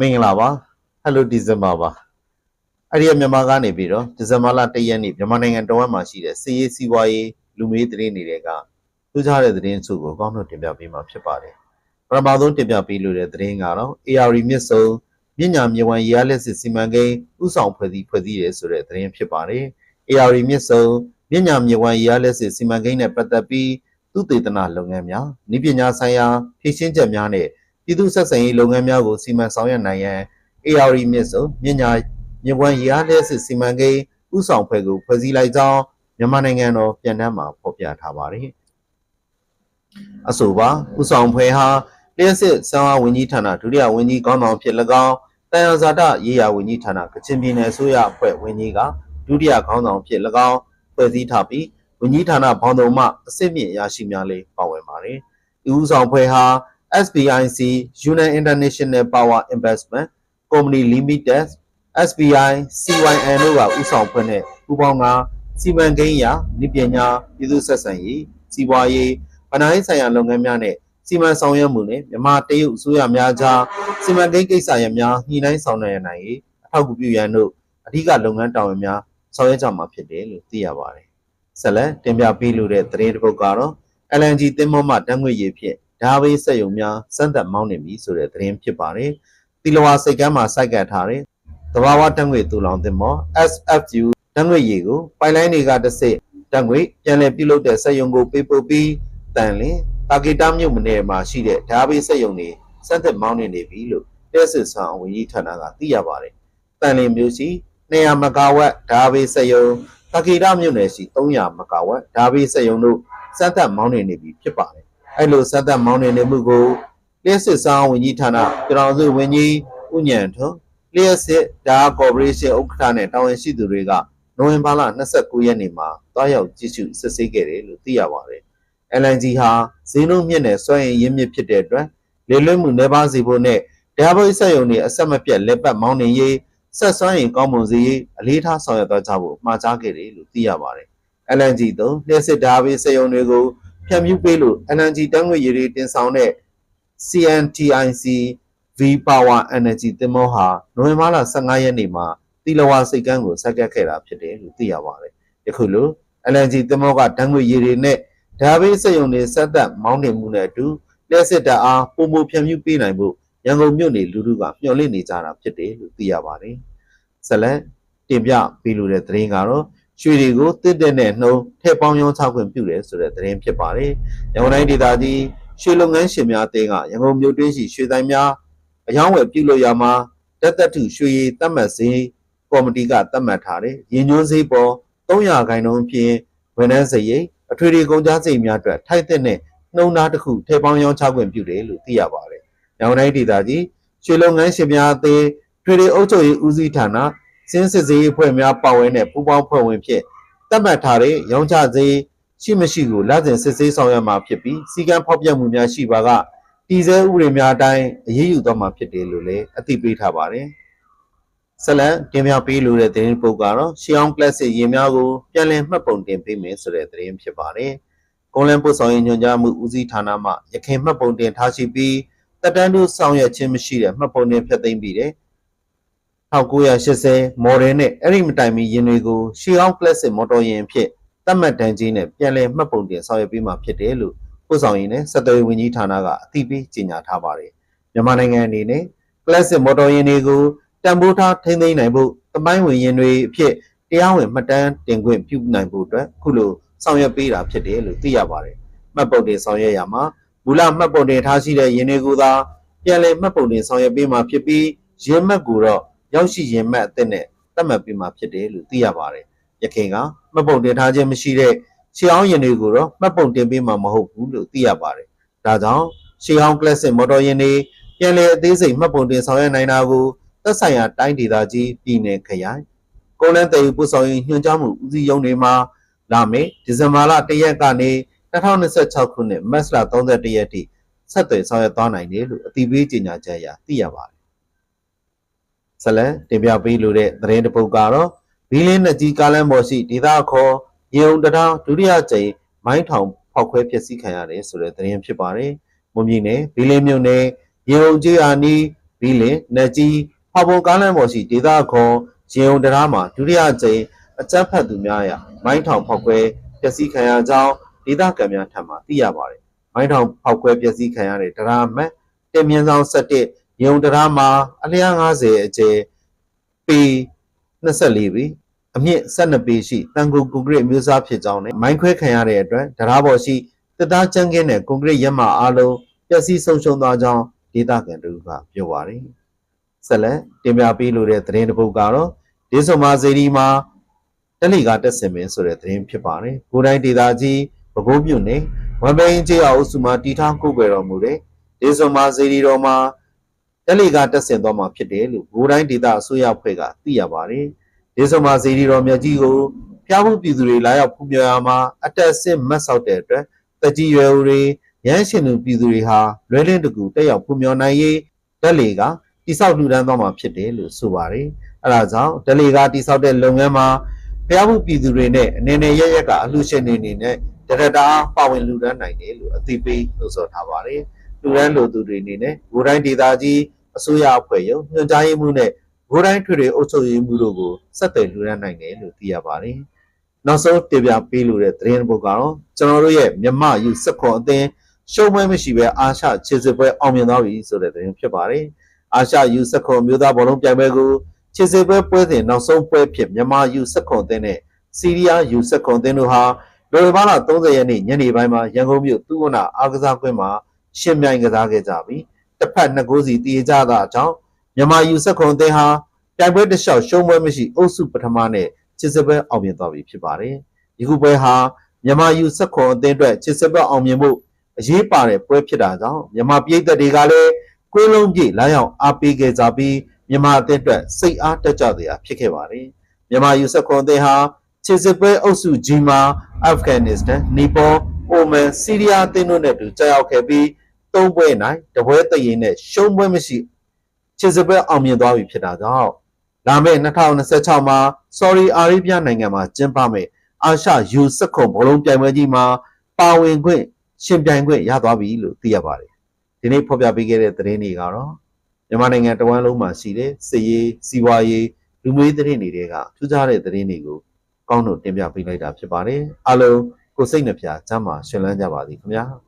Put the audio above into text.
မင်္ဂလာပါဟယ်လိုဒီဇင်ဘာပါအဲ့ဒီကမြန်မာကနေပြီးတော့ဒီဇင်ဘာလ၁ရက်နေ့မြန်မာနိုင်ငံတော်ဝန်မှာရှိတဲ့စီရေးစီးပွားရေးလူမျိုးရေးသတင်းတွေကထူးခြားတဲ့သတင်းစုကိုအကောင်းဆုံးတင်ပြပေးမှာဖြစ်ပါတယ်ပထမဆုံးတင်ပြပေးလို့တဲ့သတင်းကတော့ AR မြစ်စုံမြညာမြေဝံရရလက်စစ်စီမံကိန်းဥဆောင်ဖွဲ့စည်းဖွဲ့စည်းရဲဆိုတဲ့သတင်းဖြစ်ပါတယ် AR မြစ်စုံမြညာမြေဝံရရလက်စစ်စီမံကိန်းနဲ့ပတ်သက်ပြီးသူတေသနလုပ်ငန်းများဤပညာဆိုင်ရာဖြည့်ရှင်းချက်များနဲ့ ပြည်သူ့ဆက်ဆံရေးလုပ်ငန်းများကိုစီမံဆောင်ရွက်နိုင်ရန် AR မြစ်စုံမြညာမြပွန်ရရတဲ့စစ်စီမံကိန်းဥဆောင်ဖွဲ့ကိုဖွဲ့စည်းလိုက်ကြောင်းမြန်မာနိုင်ငံတော်ပြည်내မှာဖော်ပြထားပါတယ်။အဆိုပါဥဆောင်ဖွဲ့ဟာလျှက်စစ်ဆံဝဝန်ကြီးဌာနဒုတိယဝန်ကြီးကောင်းဆောင်ဖြစ်၎င်းတန်ရဇာတရေးရာဝန်ကြီးဌာနကချင်ပြည်နယ်အစိုးရအဖွဲ့ဝန်ကြီးကဒုတိယခေါင်းဆောင်ဖြစ်၎င်းဖွဲ့စည်းထားပြီးဝန်ကြီးဌာနဘောင်တုံမှအစစ်မြင့်ရရှိများလေးပါဝင်ပါတယ်။ဒီဥဆောင်ဖွဲ့ဟာ SBIC Union International Power Investment Company Limited SBI CYN တို့ကဥဆောင်ဖွဲ့တဲ့ပူးပေါင်းကစီမံကိန်းရာနိပညာပြည်သူ့ဆက်ဆံရေးစီးပွားရေးဗဏ္ဍာရေးဆိုင်ရာလုပ်ငန်းများနဲ့စီမံဆောင်ရွက်မှုနဲ့မြန်မာတရုတ်အစိုးရများကြားစီမံကိန်းကိစ္စရပ်များညှိနှိုင်းဆောင်ရွက်နိုင်ရေးအထောက်အကူပြုရန်တို့အဓိကလုပ်ငန်းတာဝန်များဆောင်ရွက်ကြမှာဖြစ်တယ်လို့သိရပါတယ်။ဆက်လက်တင်ပြပေးလိုတဲ့သတင်းတစ်ပုဒ်ကတော့ LNG သင်္ဘောမှတန်းငွေရည်ဖြင့် ဓာဘေးစက်ရုံများစမ်းသပ်မောင်းနေပြီဆိုတဲ့သတင်းဖြစ်ပါတယ်။တီလဝါစိတ်ကမ်းမှာစိုက်ကပ်ထားတဲ့တဘာဝတန်းငွေတူလောင်သင်္ဘော SFU တန်းငွေရည်ကိုပိုင်လိုင်းတွေကတစ်စစ်တန်းငွေပြန်လည်ပြုလုပ်တဲ့စက်ရုံကိုပေးပို့ပြီးတန်လင်တာဂီတာမြို့မနယ်မှာရှိတဲ့ဓာဘေးစက်ရုံတွေစမ်းသပ်မောင်းနေနေပြီလို့တက်စစ်ဆောင်ဝန်ကြီးဌာနကသိရပါတယ်။တန်လင်မြို့ရှိ200မဂါဝက်ဓာဘေးစက်ရုံတာဂီတာမြို့နယ်ရှိ300မဂါဝက်ဓာဘေးစက်ရုံတို့စမ်းသပ်မောင်းနေနေပြီဖြစ်ပါတယ်။ အဲ့လိုစမ်းသပ်မောင်းနေနေမှုကိုလျှက်စစ်ဆောင်ဝန်ကြီးဌာနပြည်တော်စုဝန်ကြီးဦးညံထွန်းလျှက်စစ်ဓာကော်ပိုရေးရှင်းဥက္ကဋ္ဌနဲ့တာဝန်ရှိသူတွေကနိုဝင်ဘာလ29ရက်နေ့မှာတွားရောက်ကြည့်ရှုစစ်ဆေးခဲ့တယ်လို့သိရပါတယ်။ LNG ဟာဈေးနှုန်းမြင့်တဲ့စွမ်းအင်ရင်းမြစ်ဖြစ်တဲ့အတွက်လေလွင့်မှုနှဲပါစေဖို့နဲ့ဓာဘိုးဆက်ယုံတွေအဆက်မပြတ်လက်ပတ်မောင်းနေရေးဆက်စွမ်းရင်ကောင်းမွန်စေရေးအလေးထားဆောင်ရွက်သွားကြဖို့မှာကြားခဲ့တယ်လို့သိရပါတယ်။ LNG သုံးလျှက်စစ်ဓာဘိုးဆက်ယုံတွေကို ဖြန့်ဖြူးပေးလို့ LNG တန်းငွေရည်တွေတင်ဆောင်တဲ့ CNTIC V Power Energy သင်္ဘောဟာနိုဝင်ဘာလ15ရက်နေ့မှာတီလဝါစိတ်ကမ်းကိုဆက်ကပ်ခဲ့တာဖြစ်တယ်လို့သိရပါတယ်။ယခုလို LNG သင်္ဘောကဓာတ်ငွေရည်တွေနဲ့ဓာဘေးစက်ရုံတွေဆက်သက်မောင်းနှင်မှုနဲ့အတူလက်စစ်တပ်အားပုံမှုဖြန့်ဖြူးပေးနိုင်ဖို့ရန်ကုန်မြို့နေလူထုကမျှော်လင့်နေကြတာဖြစ်တယ်လို့သိရပါတယ်။ဆက်လက်တင်ပြပေးလိုတဲ့သတင်းကတော့ ရွှေတွေကိုတစ်တဲ့နဲ့နှုံးထည့်ပေါင်းရောင်းချခွင့်ပြုတယ်ဆိုတဲ့သတင်းဖြစ်ပါတယ်။ရန်ကုန်တိုင်းဒေသကြီးရွှေလုပ်ငန်းရှင်များအသင်းကရန်ကုန်မြို့တွင်းရှိရွှေဆိုင်များအယောင်းဝယ်ပြုလုပ်ရမှာတက်သက်ထုရွှေရည်တတ်မှတ်စည်းကော်မတီကတတ်မှတ်ထားတဲ့ရင်းညွှန်းစည်းပေါ်300ခိုင်နှုန်းဖြင့်ဝန်ထမ်းစရိတ်အထွေထွေကုန်ကျစရိတ်များအတွက်ထိုက်တဲ့နဲ့နှုံသားတစ်ခုထည့်ပေါင်းရောင်းချခွင့်ပြုတယ်လို့သိရပါတယ်။ရောင်တိုင်းဒေသကြီးရွှေလုပ်ငန်းရှင်များအသင်းထွေထွေအုပ်ချုပ်ရေးဦးစီးဌာန စင်းစစ်စေးအဖွဲ့များပါဝင်တဲ့ပူးပေါင်းဖွဲ့ဝင်ဖြစ်တတ်မှတ်ထားတဲ့ရောင်းချစည်းရှိမရှိကိုလစဉ်စစ်ဆေးဆောင်ရွက်မှာဖြစ်ပြီးစီကံဖောက်ပြမှုများရှိပါကတည်ဆဲဥပဒေများအတိုင်းအရေးယူသွားမှာဖြစ်တယ်လို့လည်းအသိပေးထားပါတယ်။ဆက်လက်တင်ပြပေးလိုတဲ့သတင်းပုတ်ကတော့ရှီအောင်ကလပ်စစ်ရေများကိုပြန်လည်မှတ်ပုံတင်ပေးမယ်ဆိုတဲ့သတင်းဖြစ်ပါတယ်။ကွန်လန်ပို့ဆောင်ရေးညွှန်ကြားမှုဦးစီးဌာနမှရခိုင်မှတ်ပုံတင်ထားရှိပြီးတက်တန်းတို့ဆောင်ရွက်ခြင်းမရှိတဲ့မှတ်ပုံတင်ဖျက်သိမ်းပြီးတဲ့ 1980 မော်ဒယ်နဲ့အဲ့ဒီမတိုင်မီယင်တွေကိုရှီအောင်ကလပ်စစ်မော်တော်ယာဉ်ဖြစ်တတ်မှတ်တန်းကြီးနဲ့ပြန်လည်မှတ်ပုံတင်ဆောင်ရွက်ပေးမှာဖြစ်တယ်လို့ပို့ဆောင်ရေးနဲ့စက်သွယ်ရေးဝန်ကြီးဌာနကအသိပေးကြေညာထားပါတယ်။မြန်မာနိုင်ငံအနေနဲ့ classic မော်တော်ယာဉ်တွေကိုတန်ဖိုးထားထိန်းသိမ်းနိုင်ဖို့တမိုင်းဝင်ယာဉ်တွေအဖြစ်တရားဝင်မှတ်တမ်းတင်ခွင့်ပြုနိုင်ဖို့အတွက်ခုလိုဆောင်ရွက်ပေးတာဖြစ်တယ်လို့သိရပါတယ်။မှတ်ပုံတင်ဆောင်ရွက်ရမှာမူလမှတ်ပုံတင်ထားရှိတဲ့ယာဉ်တွေကိုသာပြန်လည်မှတ်ပုံတင်ဆောင်ရွက်ပေးမှာဖြစ်ပြီးယာဉ်မှတ်ကိုတော့ ရောက်ရှိယာဉ်မှတ်အသစ်နဲ့သတ်မှတ်ပေးမှာဖြစ်တယ်လို့သိရပါတယ်။ရခိုင်ကမှတ်ပုံတင်ထားခြင်းမရှိတဲ့ရှေးအောင်ယာဉ်တွေကိုတော့မှတ်ပုံတင်ပေးမှာမဟုတ်ဘူးလို့သိရပါတယ်။ဒါကြောင့်ရှေးအောင် classic မော်တော်ယာဉ်တွေပြန်လည်အသေးစိတ်မှတ်ပုံတင်ဆောင်ရွက်နိုင်တာကိုသက်ဆိုင်ရာတိုင်းဒေသကြီးပြည်နယ်ခရိုင်ကုန်းလန်းတည်ယူပို့ဆောင်ရေးညွှန်ကြားမှုဦးစီးရုံးတွေမှာလာမယ့်ဒီဇင်ဘာလ၁ရက်ကနေ2026ခုနှစ်မတ်လ31ရက်ထိဆက်သွယ်ဆောင်ရွက်သွားနိုင်တယ်လို့အသိပေးကြေညာချက်အရသိရပါတယ်။ ဆက်လက်တင်ပြပေးလိုတဲ့သတင်းတစ်ပုဒ်ကတော့ဘီလင်းနှစ်ကြီးကားလမ်းပေါ်ရှိဒေသခေါ်ရေုံတံတားဒုတိယကြိမ်မိုင်းထောင်ဖောက်ခွဲပျက်စီးခံရတယ်ဆိုတဲ့သတင်းဖြစ်ပါတယ်။မွန်ပြည်နယ်ဘီလင်းမြို့နယ်ရေုံကျေးအာနီဘီလင်နက်ကြီးဖောက်ပုံကားလမ်းပေါ်ရှိဒေသခွန်ရင်ုံတရားမှာဒုတိယကြိမ်အကြမ်းဖက်သူများရမိုင်းထောင်ဖောက်ခွဲပျက်စီးခံရကြောင်းဒေသခံများထံမှသိရပါတယ်။မိုင်းထောင်ဖောက်ခွဲပျက်စီးခံရတဲ့တရားအမှတ်တင်မြင့်ဆောင်17 ရင်ုံတရားမှာအလျား90အကျယ်ပေ24ပေအမြင့်12ပေရှိတန်ကုန်ကွန်ကရစ်မျိုးစားဖြစ်ကြောင်းနဲ့မိုင်းခွဲခံရတဲ့အတွက်တရားပေါ်ရှိတစ်သားကျန်းကင်းတဲ့ကွန်ကရစ်ရက်မအားလုံးပျက်စီးဆုံးရှုံးသွားကြောင်းဒေသခံတို့ကပြောပါတယ်။ဆက်လက်တင်ပြပေးလိုတဲ့သတင်းတစ်ပုဒ်ကတော့ဒေသမာစေရီမှာတက်လီကတက်စင်မင်းဆိုတဲ့သတင်းဖြစ်ပါတယ်။ကိုယ်တိုင်းဒေသကြီးပဲခူးမြို့နယ်ဝမ်ပိန်ကျေးရွာအုပ်စုမှာတီထောင်ကုတ်ွယ်တော်မူတဲ့ဒေသမာစေရီတော်မှာ တက်လီကတက်စင်သွားမှာဖြစ်တယ်လို့ကိုယ်တိုင်းဒေသအစိုးရအဖွဲ့ကသိရပါတယ်။ဒေသမာစေရီတော်မြတ်ကြီးကိုဖျားမှုပြည်သူတွေလာရောက်ဖူးမြော်ရမှာအတက်အဆင့်မတ်ဆောက်တဲ့အတွက်တကြီးရွယ်ဦးတွေရဟန်းရှင်သူပြည်သူတွေဟာလွဲလင်းတကူတက်ရောက်ဖူးမြော်နိုင်ရေးတက်လီကတိဆောက်လှူဒန်းသွားမှာဖြစ်တယ်လို့ဆိုပါတယ်။အဲဒါကြောင့်တက်လီကတိဆောက်တဲ့လုပ်ငန်းမှာဖျားမှုပြည်သူတွေနဲ့အနေနဲ့ရရက်ကအလှူရှင်တွေအနေနဲ့တရတာပါဝင်လှူဒန်းနိုင်တယ်လို့အသိပေးလို့ဆိုထားပါတယ်။လှူဒန်းလိုသူတွေအနေနဲ့ဘိုးတိုင်းဒေသကြီး အစိုးရအဖွဲ့ရုံညွှန်ကြားရေးမှူးနဲ့ဘိုးတိုင်းထွေထွေအုပ်ချုပ်ရေးမှူးတို့ကိုဆက်သွယ်လှူဒန်းနိုင်တယ်လို့သိရပါတယ်။နောက်ဆုံးတင်ပြပေးလိုတဲ့သတင်းတစ်ပုဒ်ကတော့ကျွန်တော်တို့ရဲ့မြမယူစက်ခွန်အသင်းရှုံးပွဲမရှိဘဲအာရှခြေစစ်ပွဲအောင်မြင်သွားပြီဆိုတဲ့သတင်းဖြစ်ပါတယ်။အာရှယူစက်ခွန်မျိုးသားဘောလုံးပြိုင်ပွဲကိုခြေစစ်ပွဲပွဲစဉ်နောက်ဆုံးပွဲဖြစ်မြမယူစက်ခွန်အသင်းနဲ့စီးရီးယားယူစက်ခွန်အသင်းတို့ဟာနိုဝင်ဘာလ30ရက်နေ့ညနေပိုင်းမှာရန်ကုန်မြို့သူ့ဝနာအားကစားကွင်းမှာရှင်ပြိုင်ကစားခဲ့ကြပြီး တစ်ဖက်နှစ်ကိုးစီတည်ကြတာအကြောင်းမြန်မာယူစက်ခွန်အသင်းဟာပြိုင်ပွဲတစ်လျှောက်ရှုံးပွဲမရှိအုပ်စုပထမနဲ့ခြေစစ်ပွဲအောင်မြင်သွားပြီဖြစ်ပါတယ်။ဒီခုပွဲဟာမြန်မာယူစက်ခွန်အသင်းအတွက်ခြေစစ်ပွဲအောင်မြင်မှုအရေးပါတဲ့ပွဲဖြစ်တာကြောင့်မြန်မာပြည်သက်တွေကလည်းကွင်းလုံးပြည့်လာရောက်အားပေးခဲ့ကြပြီးမြန်မာအသင်းအတွက်စိတ်အားတက်ကြစရာဖြစ်ခဲ့ပါတယ်။မြန်မာယူစက်ခွန်အသင်းဟာခြေစစ်ပွဲအုပ်စု G မှာအာဖဂန်နစ္စတန်၊နီပေါ၊အိုမန်၊ဆီးရီးယားအသင်းတို့နဲ့အတူကြာရောက်ခဲ့ပြီး သုံးပွဲနိုင်တပွဲတရင်နဲ့ရှုံးပွဲမရှိခြေစစ်ပွဲအောင်မြင်သွားပြီဖြစ်တာကြောင့်လာမယ့်2026မှာ Saudi Arabia နိုင်ငံမှာကျင်းပမယ့်အာရှယူစက်ခွန်ဘောလုံးပြိုင်ပွဲကြီးမှာပါဝင်ခွင့်ရှင်ပြိုင်ခွင့်ရသွားပြီလို့သိရပါတယ်။ဒီနေ့ဖော်ပြပေးခဲ့တဲ့သတင်းတွေကတော့မြန်မာနိုင်ငံတဝန်းလုံးမှာရှိတဲ့စစ်ရေးစီးပွားရေးလူမျိုးရေးသတင်းတွေကထူးခြားတဲ့သတင်းတွေကိုကောင်းတို့တင်ပြပေးလိုက်တာဖြစ်ပါတယ်။အားလုံးကိုယ်စိတ်နှပြချမ်းသာရှင်လန်းကြပါသည်ခင်ဗျာ။